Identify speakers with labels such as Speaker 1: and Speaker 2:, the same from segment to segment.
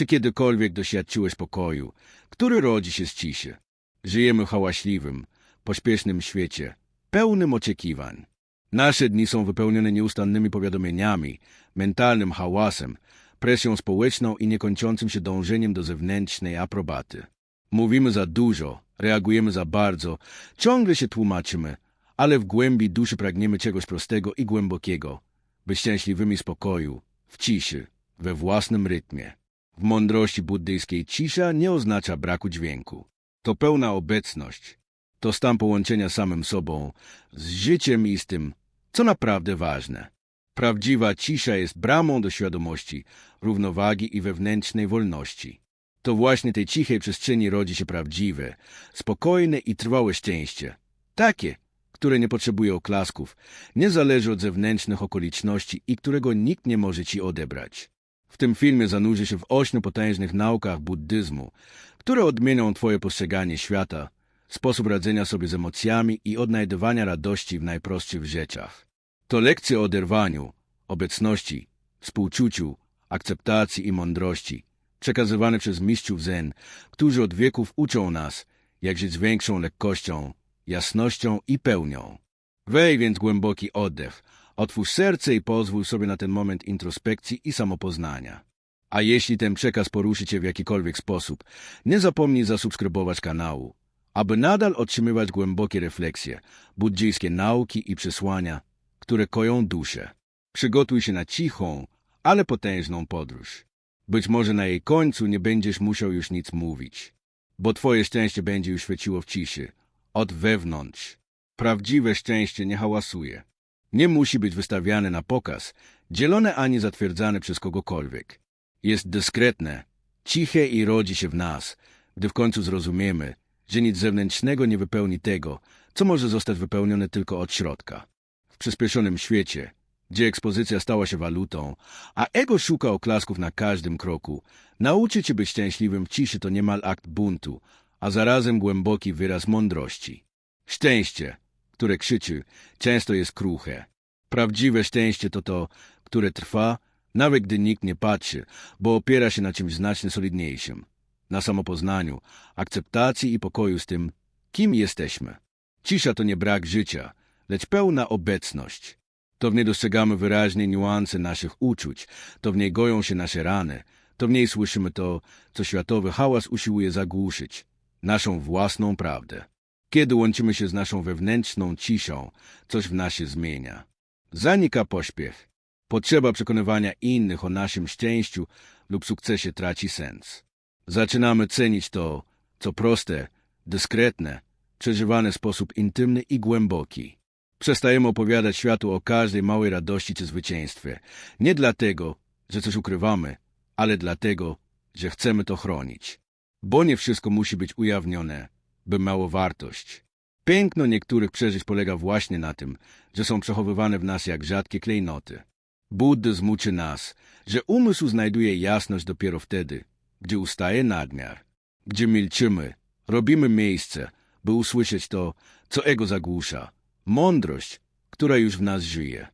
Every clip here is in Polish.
Speaker 1: Czy kiedykolwiek doświadczyłeś pokoju, który rodzi się z ciszy? Żyjemy w hałaśliwym, pośpiesznym świecie, pełnym oczekiwań. Nasze dni są wypełnione nieustannymi powiadomieniami, mentalnym hałasem, presją społeczną i niekończącym się dążeniem do zewnętrznej aprobaty. Mówimy za dużo, reagujemy za bardzo, ciągle się tłumaczymy, ale w głębi duszy pragniemy czegoś prostego i głębokiego, by szczęśliwymi spokoju, w ciszy, we własnym rytmie. W mądrości buddyjskiej cisza nie oznacza braku dźwięku. To pełna obecność. To stan połączenia samym sobą, z życiem i z tym, co naprawdę ważne. Prawdziwa cisza jest bramą do świadomości, równowagi i wewnętrznej wolności. To właśnie tej cichej przestrzeni rodzi się prawdziwe, spokojne i trwałe szczęście. Takie, które nie potrzebuje oklasków, nie zależy od zewnętrznych okoliczności i którego nikt nie może ci odebrać. W tym filmie zanurzy się w ośmiu potężnych naukach buddyzmu, które odmienią twoje postrzeganie świata, sposób radzenia sobie z emocjami i odnajdywania radości w najprostszych rzeczach. To lekcje o oderwaniu, obecności, współczuciu, akceptacji i mądrości, przekazywane przez mistrzów zen, którzy od wieków uczą nas, jak żyć z większą lekkością, jasnością i pełnią. Wej więc głęboki oddech, otwórz serce i pozwól sobie na ten moment introspekcji i samopoznania. A jeśli ten przekaz poruszy Cię w jakikolwiek sposób, nie zapomnij zasubskrybować kanału, aby nadal otrzymywać głębokie refleksje, buddyjskie nauki i przesłania, które koją duszę. Przygotuj się na cichą, ale potężną podróż. Być może na jej końcu nie będziesz musiał już nic mówić, bo Twoje szczęście będzie już świeciło w ciszy, od wewnątrz. Prawdziwe szczęście nie hałasuje. Nie musi być wystawiane na pokaz, dzielone ani zatwierdzane przez kogokolwiek. Jest dyskretne, ciche i rodzi się w nas, gdy w końcu zrozumiemy, że nic zewnętrznego nie wypełni tego, co może zostać wypełnione tylko od środka. W przyspieszonym świecie, gdzie ekspozycja stała się walutą, a ego szuka oklasków na każdym kroku, nauczyć się być szczęśliwym w ciszy to niemal akt buntu, a zarazem głęboki wyraz mądrości. Szczęście, które krzyczy, często jest kruche. Prawdziwe szczęście to to, które trwa, nawet gdy nikt nie patrzy, bo opiera się na czymś znacznie solidniejszym. Na samopoznaniu, akceptacji i pokoju z tym, kim jesteśmy. Cisza to nie brak życia, lecz pełna obecność. To w niej dostrzegamy wyraźnie niuanse naszych uczuć, to w niej goją się nasze rany, to w niej słyszymy to, co światowy hałas usiłuje zagłuszyć, naszą własną prawdę. Kiedy łączymy się z naszą wewnętrzną ciszą, coś w nas się zmienia. Zanika pośpiech. Potrzeba przekonywania innych o naszym szczęściu lub sukcesie traci sens. Zaczynamy cenić to, co proste, dyskretne, przeżywane w sposób intymny i głęboki. Przestajemy opowiadać światu o każdej małej radości czy zwycięstwie. Nie dlatego, że coś ukrywamy, ale dlatego, że chcemy to chronić. Bo nie wszystko musi być ujawnione, by miało wartość. Piękno niektórych przeżyć polega właśnie na tym, że są przechowywane w nas jak rzadkie klejnoty. Buddyzm uczy nas, że umysł znajduje jasność dopiero wtedy, gdzie ustaje nadmiar, gdzie milczymy, robimy miejsce, by usłyszeć to, co ego zagłusza, mądrość, która już w nas żyje.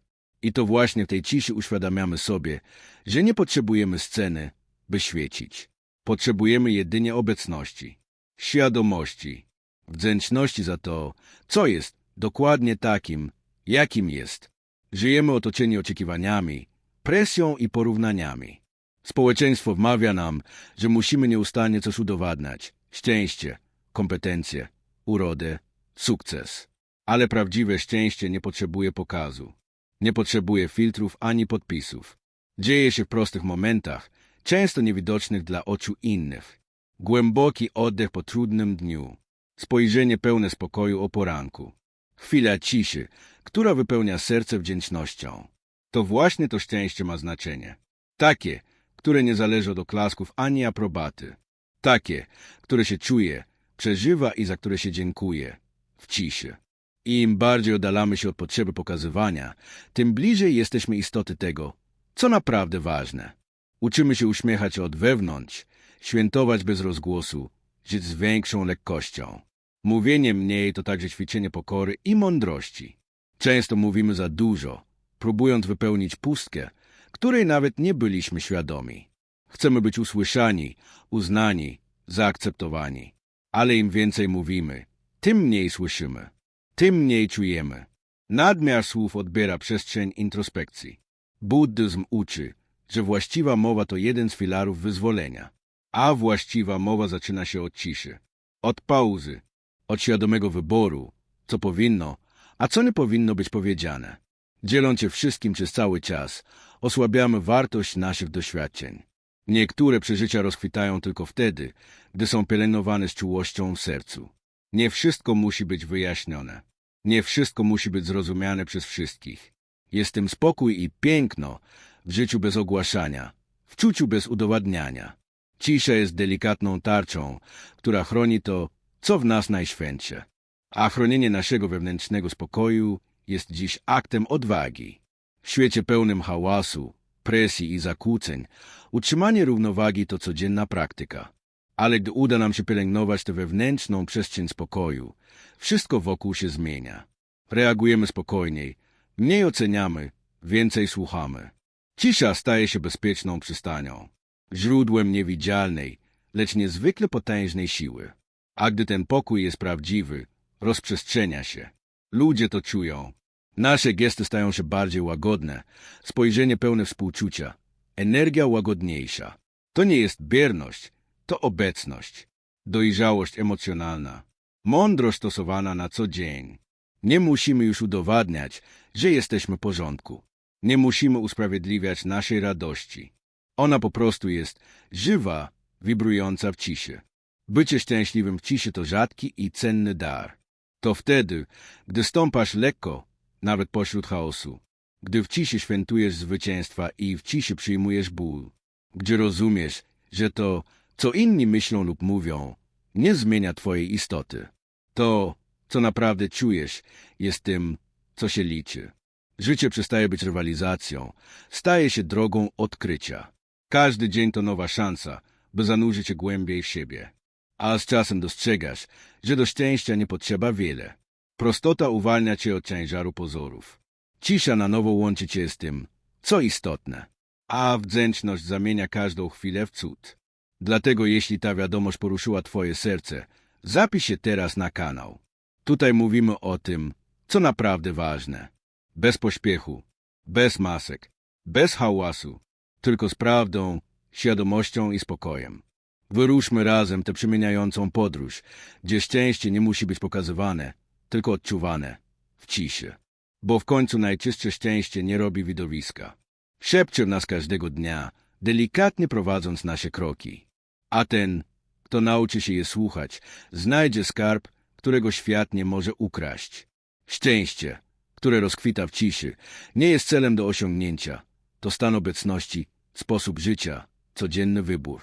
Speaker 1: I to właśnie w tej ciszy uświadamiamy sobie, że nie potrzebujemy sceny, by świecić. Potrzebujemy jedynie obecności, świadomości, wdzięczności za to, co jest dokładnie takim, jakim jest. Żyjemy otoczeni oczekiwaniami, presją i porównaniami. Społeczeństwo wmawia nam, że musimy nieustannie coś udowadniać. Szczęście, kompetencje, urodę, sukces. Ale prawdziwe szczęście nie potrzebuje pokazu. Nie potrzebuje filtrów ani podpisów. Dzieje się w prostych momentach, często niewidocznych dla oczu innych. Głęboki oddech po trudnym dniu. Spojrzenie pełne spokoju o poranku. Chwila ciszy, która wypełnia serce wdzięcznością. To właśnie to szczęście ma znaczenie. Takie, które nie zależy od oklasków ani aprobaty. Takie, które się czuje, przeżywa i za które się dziękuje. W ciszy. I im bardziej oddalamy się od potrzeby pokazywania, tym bliżej jesteśmy istoty tego, co naprawdę ważne. Uczymy się uśmiechać od wewnątrz, świętować bez rozgłosu, żyć z większą lekkością. Mówienie mniej to także ćwiczenie pokory i mądrości. Często mówimy za dużo, próbując wypełnić pustkę, której nawet nie byliśmy świadomi. Chcemy być usłyszani, uznani, zaakceptowani. Ale im więcej mówimy, tym mniej słyszymy, tym mniej czujemy. Nadmiar słów odbiera przestrzeń introspekcji. Buddyzm uczy, że właściwa mowa to jeden z filarów wyzwolenia, a właściwa mowa zaczyna się od ciszy, od pauzy, od świadomego wyboru, co powinno, a co nie powinno być powiedziane. Dzieląc się wszystkim przez cały czas, osłabiamy wartość naszych doświadczeń. Niektóre przeżycia rozkwitają tylko wtedy, gdy są pielęgnowane z czułością w sercu. Nie wszystko musi być wyjaśnione. Nie wszystko musi być zrozumiane przez wszystkich. Jest tym spokój i piękno w życiu bez ogłaszania, w czuciu bez udowadniania. Cisza jest delikatną tarczą, która chroni to, co w nas najświętsze. A chronienie naszego wewnętrznego spokoju jest dziś aktem odwagi. W świecie pełnym hałasu, presji i zakłóceń, utrzymanie równowagi to codzienna praktyka. Ale gdy uda nam się pielęgnować tę wewnętrzną przestrzeń spokoju, wszystko wokół się zmienia. Reagujemy spokojniej, mniej oceniamy, więcej słuchamy. Cisza staje się bezpieczną przystanią, źródłem niewidzialnej, lecz niezwykle potężnej siły. A gdy ten pokój jest prawdziwy, rozprzestrzenia się. Ludzie to czują. Nasze gesty stają się bardziej łagodne, spojrzenie pełne współczucia, energia łagodniejsza. To nie jest bierność, to obecność, dojrzałość emocjonalna, mądrość stosowana na co dzień. Nie musimy już udowadniać, że jesteśmy w porządku. Nie musimy usprawiedliwiać naszej radości. Ona po prostu jest żywa, wibrująca w ciszy. Bycie szczęśliwym w ciszy to rzadki i cenny dar. To wtedy, gdy stąpasz lekko, nawet pośród chaosu, gdy w ciszy świętujesz zwycięstwa i w ciszy przyjmujesz ból, gdzie rozumiesz, że to, co inni myślą lub mówią, nie zmienia twojej istoty. To, co naprawdę czujesz, jest tym, co się liczy. Życie przestaje być rywalizacją, staje się drogą odkrycia. Każdy dzień to nowa szansa, by zanurzyć się głębiej w siebie. A z czasem dostrzegasz, że do szczęścia nie potrzeba wiele. Prostota uwalnia cię od ciężaru pozorów. Cisza na nowo łączy cię z tym, co istotne. A wdzięczność zamienia każdą chwilę w cud. Dlatego jeśli ta wiadomość poruszyła twoje serce, zapisz się teraz na kanał. Tutaj mówimy o tym, co naprawdę ważne. Bez pośpiechu, bez masek, bez hałasu, tylko z prawdą, świadomością i spokojem. Wyruszmy razem tę przemieniającą podróż, gdzie szczęście nie musi być pokazywane, tylko odczuwane, w ciszy. Bo w końcu najczystsze szczęście nie robi widowiska. Szepcze nas każdego dnia, delikatnie prowadząc nasze kroki. A ten, kto nauczy się je słuchać, znajdzie skarb, którego świat nie może ukraść. Szczęście, które rozkwita w ciszy, nie jest celem do osiągnięcia. To stan obecności, sposób życia, codzienny wybór.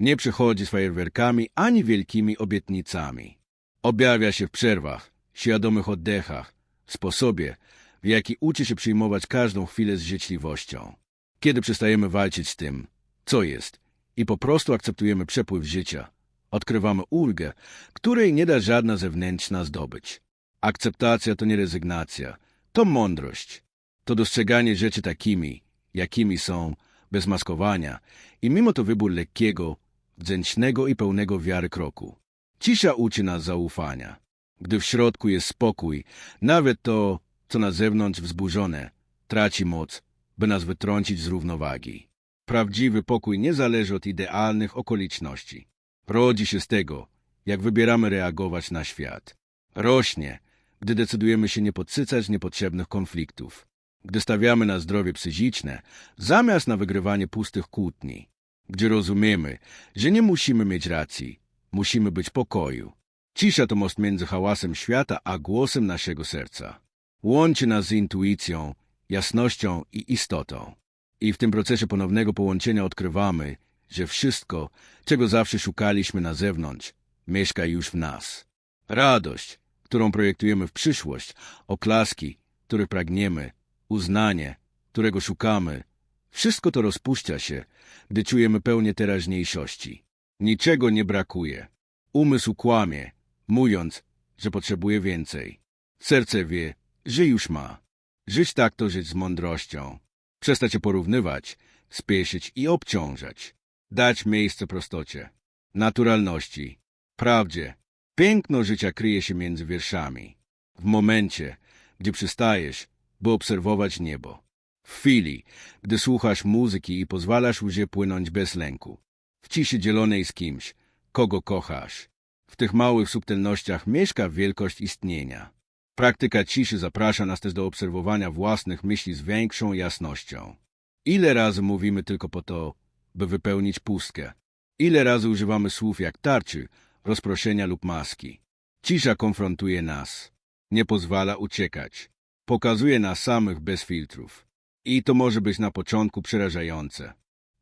Speaker 1: Nie przychodzi z fajerwerkami ani wielkimi obietnicami. Objawia się w przerwach, świadomych oddechach, sposobie, w jaki uczy się przyjmować każdą chwilę z życzliwością. Kiedy przestajemy walczyć z tym, co jest, i po prostu akceptujemy przepływ życia, odkrywamy ulgę, której nie da żadna zewnętrzna zdobyć. Akceptacja to nie rezygnacja, to mądrość, to dostrzeganie rzeczy takimi, jakimi są, bez maskowania i mimo to wybór lekkiego, wdzięcznego i pełnego wiary kroku. Cisza uczy nas zaufania. Gdy w środku jest spokój, nawet to, co na zewnątrz wzburzone, traci moc, by nas wytrącić z równowagi. Prawdziwy pokój nie zależy od idealnych okoliczności. Rodzi się z tego, jak wybieramy reagować na świat. Rośnie, gdy decydujemy się nie podsycać niepotrzebnych konfliktów. Gdy stawiamy na zdrowie psychiczne, zamiast na wygrywanie pustych kłótni. Gdzie rozumiemy, że nie musimy mieć racji, musimy być pokoju. Cisza to most między hałasem świata a głosem naszego serca. Łączy nas z intuicją, jasnością i istotą. I w tym procesie ponownego połączenia odkrywamy, że wszystko, czego zawsze szukaliśmy na zewnątrz, mieszka już w nas. Radość, którą projektujemy w przyszłość, oklaski, których pragniemy, uznanie, którego szukamy, wszystko to rozpuszcza się, gdy czujemy pełnię teraźniejszości. Niczego nie brakuje. Umysł kłamie, mówiąc, że potrzebuje więcej. Serce wie, że już ma. Żyć tak to żyć z mądrością. Przestać się porównywać, spieszyć i obciążać. Dać miejsce prostocie, naturalności, prawdzie. Piękno życia kryje się między wierszami. W momencie, gdy przystajesz, by obserwować niebo. W chwili, gdy słuchasz muzyki i pozwalasz łzie płynąć bez lęku. W ciszy dzielonej z kimś, kogo kochasz. W tych małych subtelnościach mieszka wielkość istnienia. Praktyka ciszy zaprasza nas też do obserwowania własnych myśli z większą jasnością. Ile razy mówimy tylko po to, by wypełnić pustkę? Ile razy używamy słów jak tarczy, rozproszenia lub maski? Cisza konfrontuje nas. Nie pozwala uciekać. Pokazuje nas samych bez filtrów. I to może być na początku przerażające.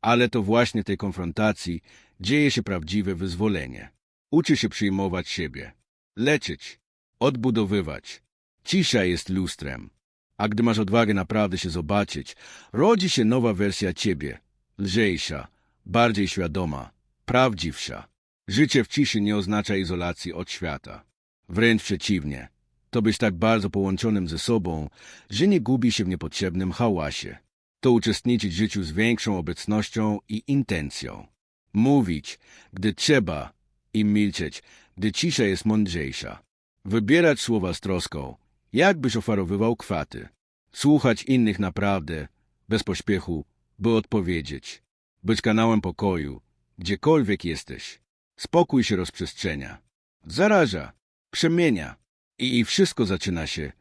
Speaker 1: Ale to właśnie tej konfrontacji dzieje się prawdziwe wyzwolenie. Uczy się przyjmować siebie, leczyć, odbudowywać. Cisza jest lustrem. A gdy masz odwagę naprawdę się zobaczyć, rodzi się nowa wersja ciebie, lżejsza, bardziej świadoma, prawdziwsza. Życie w ciszy nie oznacza izolacji od świata. Wręcz przeciwnie. To być tak bardzo połączonym ze sobą, że nie gubi się w niepotrzebnym hałasie. To uczestniczyć w życiu z większą obecnością i intencją. Mówić, gdy trzeba, i milczeć, gdy cisza jest mądrzejsza. Wybierać słowa z troską, jakbyś oferowywał kwaty. Słuchać innych naprawdę, bez pośpiechu, by odpowiedzieć. Być kanałem pokoju, gdziekolwiek jesteś. Spokój się rozprzestrzenia. Zaraża, przemienia. I, wszystko zaczyna się,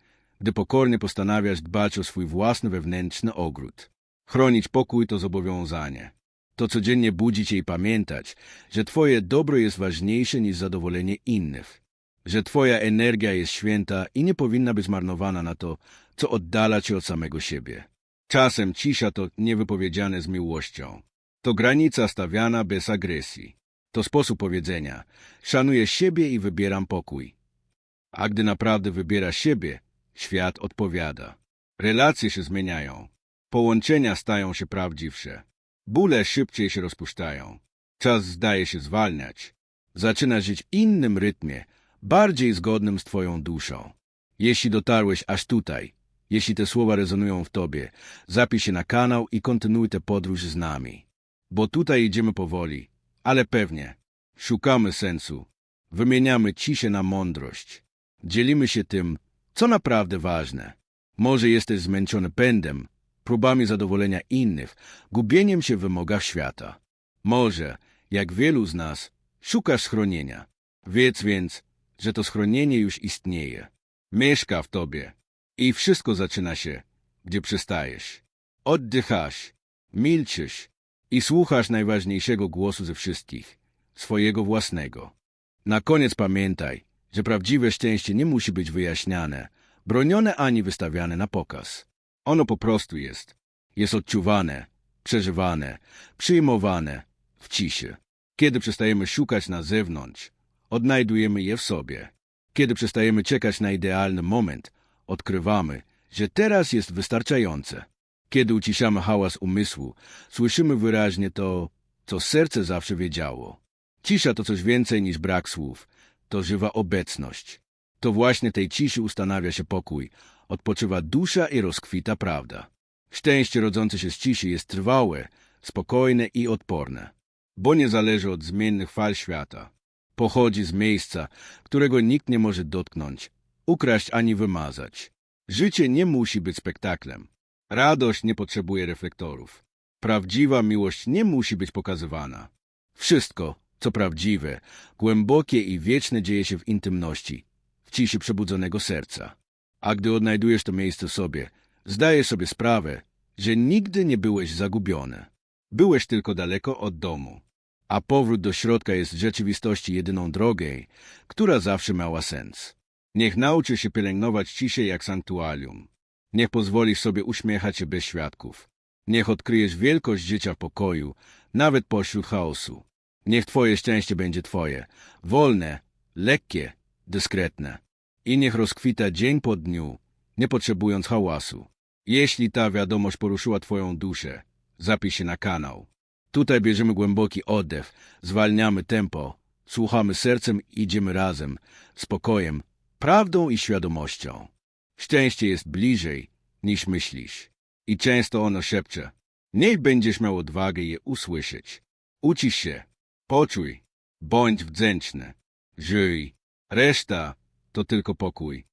Speaker 1: gdy pokornie postanawiasz dbać o swój własny wewnętrzny ogród. Chronić pokój to zobowiązanie. To codziennie budzić i pamiętać, że twoje dobro jest ważniejsze niż zadowolenie innych. Że twoja energia jest święta i nie powinna być marnowana na to, co oddala cię od samego siebie. Czasem cisza to niewypowiedziane z miłością. To granica stawiana bez agresji. To sposób powiedzenia. Szanuję siebie i wybieram pokój. A gdy naprawdę wybiera siebie, świat odpowiada. Relacje się zmieniają. Połączenia stają się prawdziwsze. Bóle szybciej się rozpuszczają. Czas zdaje się zwalniać. Zaczynasz żyć innym rytmie, bardziej zgodnym z twoją duszą. Jeśli dotarłeś aż tutaj, jeśli te słowa rezonują w tobie, zapisz się na kanał i kontynuuj tę podróż z nami. Bo tutaj idziemy powoli, ale pewnie. Szukamy sensu. Wymieniamy ciszę na mądrość. Dzielimy się tym, co naprawdę ważne. Może jesteś zmęczony pędem, próbami zadowolenia innych, gubieniem się w wymogach świata. Może, jak wielu z nas, szukasz schronienia. Wiedz więc, że to schronienie już istnieje. Mieszka w tobie. I wszystko zaczyna się, gdzie przystajesz. Oddychasz, milczysz i słuchasz najważniejszego głosu ze wszystkich, swojego własnego. Na koniec pamiętaj, że prawdziwe szczęście nie musi być wyjaśniane, bronione ani wystawiane na pokaz. Ono po prostu jest. Jest odczuwane, przeżywane, przyjmowane w ciszy. Kiedy przestajemy szukać na zewnątrz, odnajdujemy je w sobie. Kiedy przestajemy czekać na idealny moment, odkrywamy, że teraz jest wystarczające. Kiedy uciszamy hałas umysłu, słyszymy wyraźnie to, co serce zawsze wiedziało. Cisza to coś więcej niż brak słów, to żywa obecność. To właśnie tej ciszy ustanawia się pokój, odpoczywa dusza i rozkwita prawda. Szczęście rodzące się z ciszy jest trwałe, spokojne i odporne, bo nie zależy od zmiennych fal świata. Pochodzi z miejsca, którego nikt nie może dotknąć, ukraść ani wymazać. Życie nie musi być spektaklem. Radość nie potrzebuje reflektorów. Prawdziwa miłość nie musi być pokazywana. Wszystko, co prawdziwe, głębokie i wieczne dzieje się w intymności, w ciszy przebudzonego serca. A gdy odnajdujesz to miejsce sobie, zdajesz sobie sprawę, że nigdy nie byłeś zagubiony. Byłeś tylko daleko od domu. A powrót do środka jest w rzeczywistości jedyną drogą, która zawsze miała sens. Niech nauczy się pielęgnować ciszę jak sanktuarium. Niech pozwolisz sobie uśmiechać się bez świadków. Niech odkryjesz wielkość życia pokoju, nawet pośród chaosu. Niech Twoje szczęście będzie Twoje, wolne, lekkie, dyskretne. I niech rozkwita dzień po dniu, nie potrzebując hałasu. Jeśli ta wiadomość poruszyła Twoją duszę, zapisz się na kanał. Tutaj bierzemy głęboki oddech, zwalniamy tempo, słuchamy sercem i idziemy razem, spokojem, prawdą i świadomością. Szczęście jest bliżej, niż myślisz. I często ono szepcze. Niech będziesz miał odwagę je usłyszeć. Ucisz się, poczuj, bądź wdzięczny, żyj. Reszta to tylko pokój.